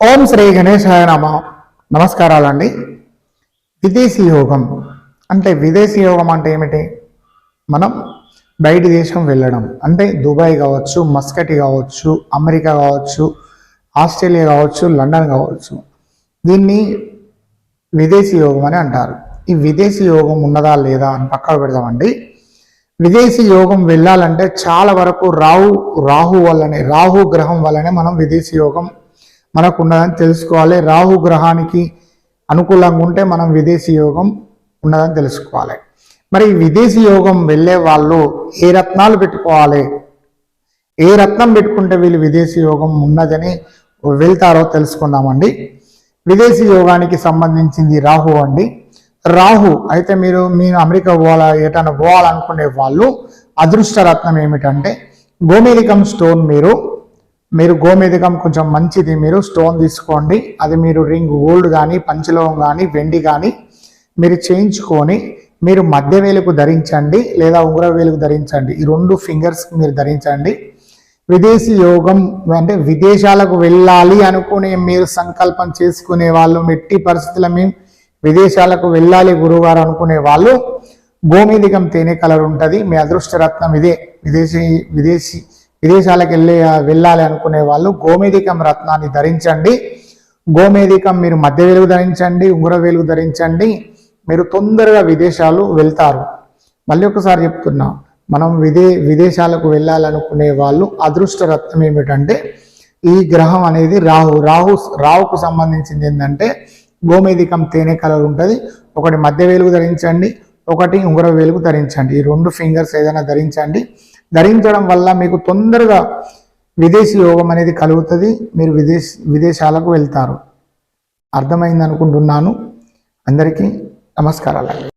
ఓం శ్రీ గణేశాయ నమ. నమస్కారాలండి. విదేశీ యోగం అంటే విదేశీ యోగం అంటే ఏమిటి? మనం బయట దేశం వెళ్ళడం. అంటే దుబాయ్ కావచ్చు మస్కటి కావచ్చు అమెరికా కావచ్చు ఆస్ట్రేలియా కావచ్చు లండన్ కావచ్చు. దీన్ని విదేశీ యోగం అని అంటారు. ఈ విదేశీ యోగం ఉన్నదా లేదా అని పక్కన పెడదామండి. విదేశీ యోగం వెళ్ళాలంటే చాలా వరకు రాహు రాహు వల్లనే రాహు గ్రహం వల్లనే మనం విదేశీ యోగం మనకు ఉన్నదని తెలుసుకోవాలి. రాహు గ్రహానికి అనుకూలంగా ఉంటే మనం విదేశీ యోగం ఉన్నదని తెలుసుకోవాలి. మరి విదేశీ యోగం వెళ్ళే వాళ్ళు ఏ రత్నాలు పెట్టుకోవాలి? ఏ రత్నం పెట్టుకుంటే వీళ్ళు విదేశీ యోగం ఉన్నదని వెళ్తారో తెలుసుకుందామండి. విదేశీ యోగానికి సంబంధించింది రాహు అండి. రాహు అయితే మీరు మీరు అమెరికా పోవాలా ఎటన్నా పోవాలనుకునే వాళ్ళు అదృష్ట రత్నం ఏమిటంటే గోమేదికం స్టోన్ మీరు మీరు గోమేధికం కొంచెం మంచిది మీరు స్టోన్ తీసుకోండి. అది మీరు రింగ్ గోల్డ్ కానీ పంచలోహం కానీ వెండి కానీ మీరు చేయించుకొని మీరు మధ్య వేలుకు ధరించండి లేదా ఉంగర వేలుకు ధరించండి. ఈ రెండు ఫింగర్స్ మీరు ధరించండి. విదేశీ యోగం అంటే విదేశాలకు వెళ్ళాలి అనుకునే మీరు సంకల్పం చేసుకునే వాళ్ళు ఎట్టి పరిస్థితుల మేము విదేశాలకు వెళ్ళాలి గురువారు అనుకునే వాళ్ళు గోమేధికం తేనె కలర్ ఉంటుంది. మీ అదృష్టరత్నం ఇదే. విదేశీ విదేశీ విదేశాలకు వెళ్ళి వెళ్ళాలి అనుకునే వాళ్ళు గోమేదికం రత్నాన్ని ధరించండి. గోమేదికం మీరు మధ్య వెలుగు ధరించండి ఉంగర వెలుగు ధరించండి. మీరు తొందరగా విదేశాలు వెళ్తారు. మళ్ళీ ఒకసారి చెప్తున్నా మనం విదే విదేశాలకు వెళ్ళాలనుకునే వాళ్ళు అదృష్ట రత్నం ఏమిటంటే ఈ గ్రహం అనేది రాహు రాహు రాహుకు సంబంధించింది ఏంటంటే గోమేదికం తేనె కలర్ ఉంటుంది. ఒకటి మధ్య వేలుగు ధరించండి ఒకటి ఉంగర వేలుగు ధరించండి. ఈ రెండు ఫింగర్స్ ఏదైనా ధరించండి. ధరించడం వల్ల మీకు తొందరగా విదేశీ యోగం అనేది కలుగుతుంది. మీరు విదేశ విదేశాలకు వెళ్తారు. అర్థమైంది అనుకుంటున్నాను అందరికీ నమస్కారాలు.